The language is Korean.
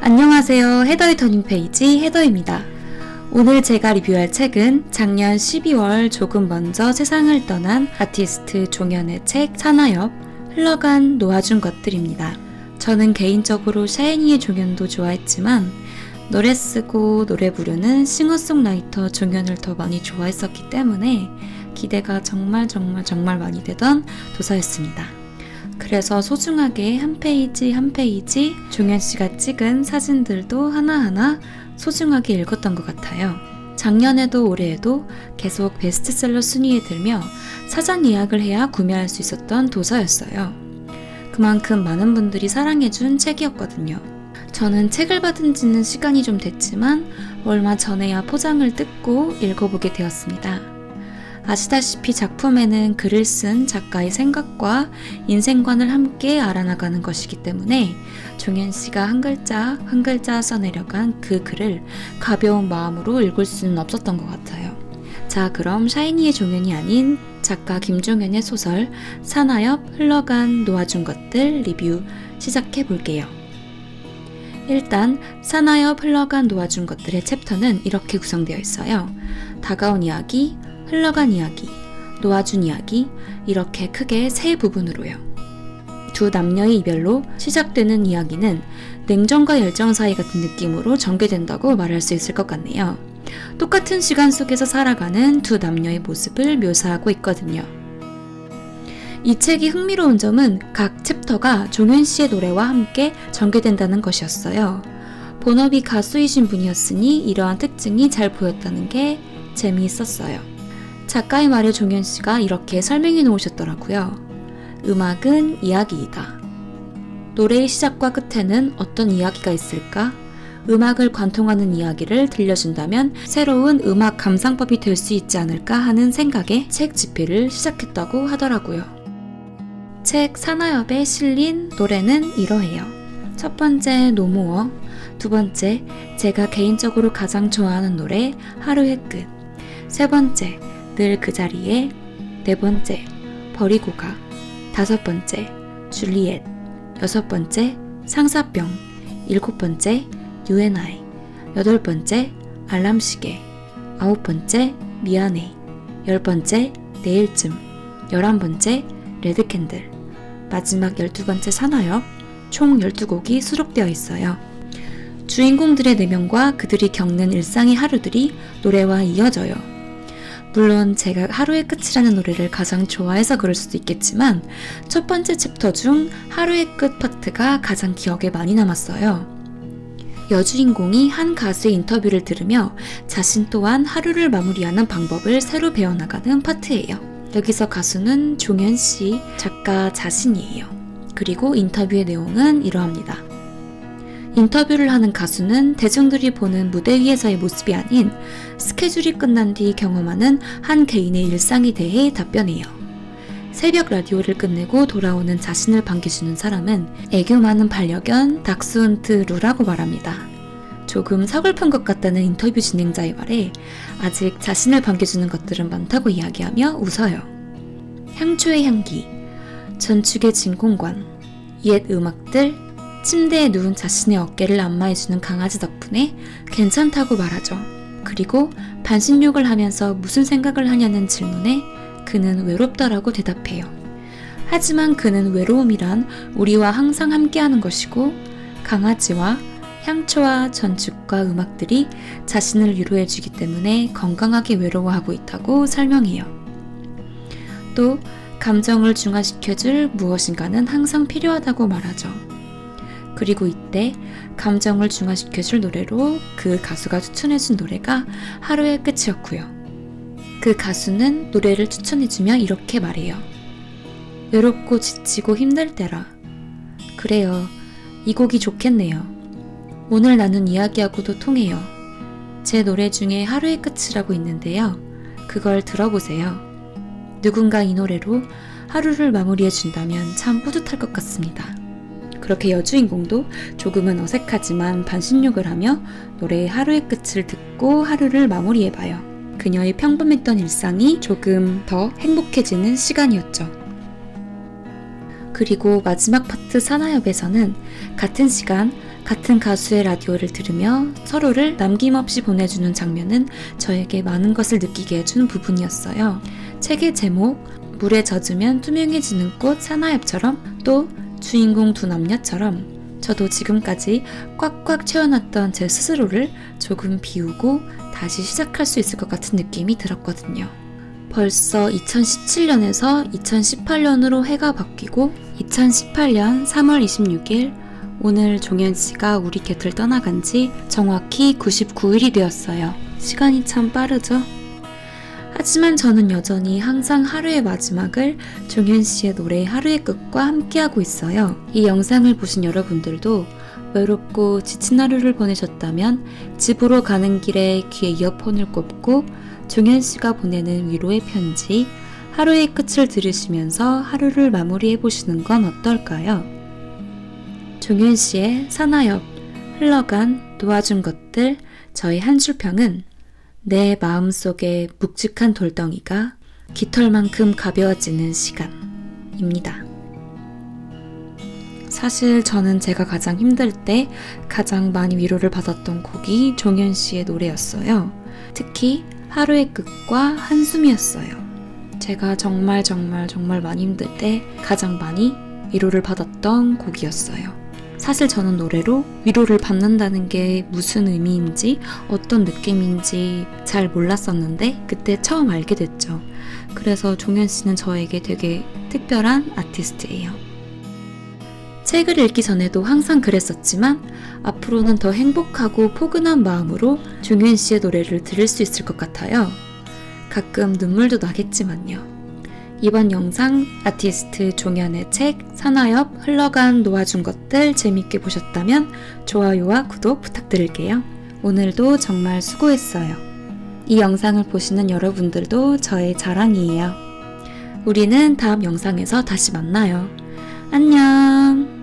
안녕하세요. 헤더의 터닝 페이지 헤더입니다. 오늘 제가 리뷰할 책은 작년 12월 조금 먼저 세상을 떠난 아티스트 종현의 책 산하엽 흘러간 놓아준 것들입니다. 저는 개인적으로 샤이니의 종현도 좋아했지만 노래 쓰고 노래 부르는 싱어송라이터 종현을 더 많이 좋아했었기 때문에 기대가 정말 정말 정말 많이 되던 도서였습니다. 그래서 소중하게 한 페이지 한 페이지 종현 씨가 찍은 사진들도 하나하나 소중하게 읽었던 것 같아요. 작년에도 올해에도 계속 베스트셀러 순위에 들며 사전 예약을 해야 구매할 수 있었던 도서였어요. 그만큼 많은 분들이 사랑해준 책이었거든요. 저는 책을 받은 지는 시간이 좀 됐지만 얼마 전에야 포장을 뜯고 읽어보게 되었습니다. 아시다시피 작품에는 글을 쓴 작가의 생각과 인생관을 함께 알아나가는 것이기 때문에 종현 씨가 한 글자 한 글자 써내려간 그 글을 가벼운 마음으로 읽을 수는 없었던 것 같아요. 자, 그럼 샤이니의 종현이 아닌 작가 김종현의 소설 사나엽 흘러간 놓아준 것들 리뷰 시작해 볼게요. 일단 사나엽 흘러간 놓아준 것들의 챕터는 이렇게 구성되어 있어요. 다가온 이야기, 흘러간 이야기, 놓아준 이야기 이렇게 크게 세 부분으로요. 두 남녀의 이별로 시작되는 이야기는 냉정과 열정 사이 같은 느낌으로 전개된다고 말할 수 있을 것 같네요. 똑같은 시간 속에서 살아가는 두 남녀의 모습을 묘사하고 있거든요. 이 책이 흥미로운 점은 각 챕터가 종현 씨의 노래와 함께 전개된다는 것이었어요. 본업이 가수이신 분이었으니 이러한 특징이 잘 보였다는 게 재미있었어요. 작가의 말에 종현 씨가 이렇게 설명해 놓으셨더라고요. 음악은 이야기이다. 노래의 시작과 끝에는 어떤 이야기가 있을까? 음악을 관통하는 이야기를 들려준다면 새로운 음악 감상법이 될 수 있지 않을까 하는 생각에 책 집필을 시작했다고 하더라고요. 책 산하엽에 실린 노래는 이러해요. 첫 번째 노모어, 두 번째 제가 개인적으로 가장 좋아하는 노래 하루의 끝, 세 번째 늘 그 자리에, 네 번째 버리고 가, 다섯 번째 줄리엣, 여섯 번째 상사병, 일곱 번째 UNI, 여덟 번째 알람시계, 아홉 번째 미안해, 열 번째 내일쯤, 열한 번째 레드캔들, 마지막 12번째 산하엽, 총 12곡이 수록되어 있어요. 주인공들의 내면과 그들이 겪는 일상의 하루들이 노래와 이어져요. 물론 제가 하루의 끝이라는 노래를 가장 좋아해서 그럴 수도 있겠지만 첫 번째 챕터 중 하루의 끝 파트가 가장 기억에 많이 남았어요. 여주인공이 한 가수의 인터뷰를 들으며 자신 또한 하루를 마무리하는 방법을 새로 배워나가는 파트예요. 여기서 가수는 종현 씨 작가 자신이에요. 그리고 인터뷰의 내용은 이러합니다. 인터뷰를 하는 가수는 대중들이 보는 무대 위에서의 모습이 아닌 스케줄이 끝난 뒤 경험하는 한 개인의 일상에 대해 답변해요. 새벽 라디오를 끝내고 돌아오는 자신을 반겨주는 사람은 애교 많은 반려견 닥스훈트 루라고 말합니다. 조금 서글픈 것 같다는 인터뷰 진행자의 말에 아직 자신을 반겨주는 것들은 많다고 이야기하며 웃어요. 향초의 향기, 전축의 진공관, 옛 음악들, 침대에 누운 자신의 어깨를 안마해주는 강아지 덕분에 괜찮다고 말하죠. 그리고 반신욕을 하면서 무슨 생각을 하냐는 질문에 그는 외롭다라고 대답해요. 하지만 그는 외로움이란 우리와 항상 함께하는 것이고 강아지와 향초와 전축과 음악들이 자신을 위로해주기 때문에 건강하게 외로워하고 있다고 설명해요. 또 감정을 중화시켜줄 무엇인가는 항상 필요하다고 말하죠. 그리고 이때 감정을 중화시켜줄 노래로 그 가수가 추천해준 노래가 하루의 끝이었고요. 그 가수는 노래를 추천해주며 이렇게 말해요. 외롭고 지치고 힘들 때라. 그래요. 이 곡이 좋겠네요. 오늘 나눈 이야기하고도 통해요. 제 노래 중에 하루의 끝이라고 있는데요. 그걸 들어보세요. 누군가 이 노래로 하루를 마무리해 준다면 참 뿌듯할 것 같습니다. 그렇게 여주인공도 조금은 어색하지만 반신욕을 하며 노래의 하루의 끝을 듣고 하루를 마무리해봐요. 그녀의 평범했던 일상이 조금 더 행복해지는 시간이었죠. 그리고 마지막 파트 사나협에서는 같은 시간 같은 가수의 라디오를 들으며 서로를 남김없이 보내주는 장면은 저에게 많은 것을 느끼게 해준 부분이었어요. 책의 제목 물에 젖으면 투명해지는 꽃 사나협처럼 또 주인공 두 남녀처럼 저도 지금까지 꽉꽉 채워놨던 제 스스로를 조금 비우고 다시 시작할 수 있을 것 같은 느낌이 들었거든요. 벌써 2017년에서 2018년으로 해가 바뀌고 2018년 3월 26일 오늘 종현 씨가 우리 곁을 떠나간 지 정확히 99일이 되었어요. 시간이 참 빠르죠? 하지만 저는 여전히 항상 하루의 마지막을 종현 씨의 노래 하루의 끝과 함께하고 있어요. 이 영상을 보신 여러분들도 외롭고 지친 하루를 보내셨다면 집으로 가는 길에 귀에 이어폰을 꼽고 종현 씨가 보내는 위로의 편지, 하루의 끝을 들으시면서 하루를 마무리해 보시는 건 어떨까요? 종현 씨의 사나엽, 흘러간 놓아준 것들, 저희 한줄평은 내 마음속에 묵직한 돌덩이가 깃털만큼 가벼워지는 시간입니다. 사실 저는 제가 가장 힘들 때 가장 많이 위로를 받았던 곡이 종현 씨의 노래였어요. 특히 하루의 끝과 한숨이었어요. 제가 정말 정말 정말 많이 힘들 때 가장 많이 위로를 받았던 곡이었어요. 사실 저는 노래로 위로를 받는다는 게 무슨 의미인지 어떤 느낌인지 잘 몰랐었는데 그때 처음 알게 됐죠. 그래서 종현 씨는 저에게 되게 특별한 아티스트예요. 책을 읽기 전에도 항상 그랬었지만 앞으로는 더 행복하고 포근한 마음으로 종현 씨의 노래를 들을 수 있을 것 같아요. 가끔 눈물도 나겠지만요. 이번 영상 아티스트 종현의 책 사나엽 흘러간 놓아준 것들 재밌게 보셨다면 좋아요와 구독 부탁드릴게요. 오늘도 정말 수고했어요. 이 영상을 보시는 여러분들도 저의 자랑이에요. 우리는 다음 영상에서 다시 만나요. 안녕!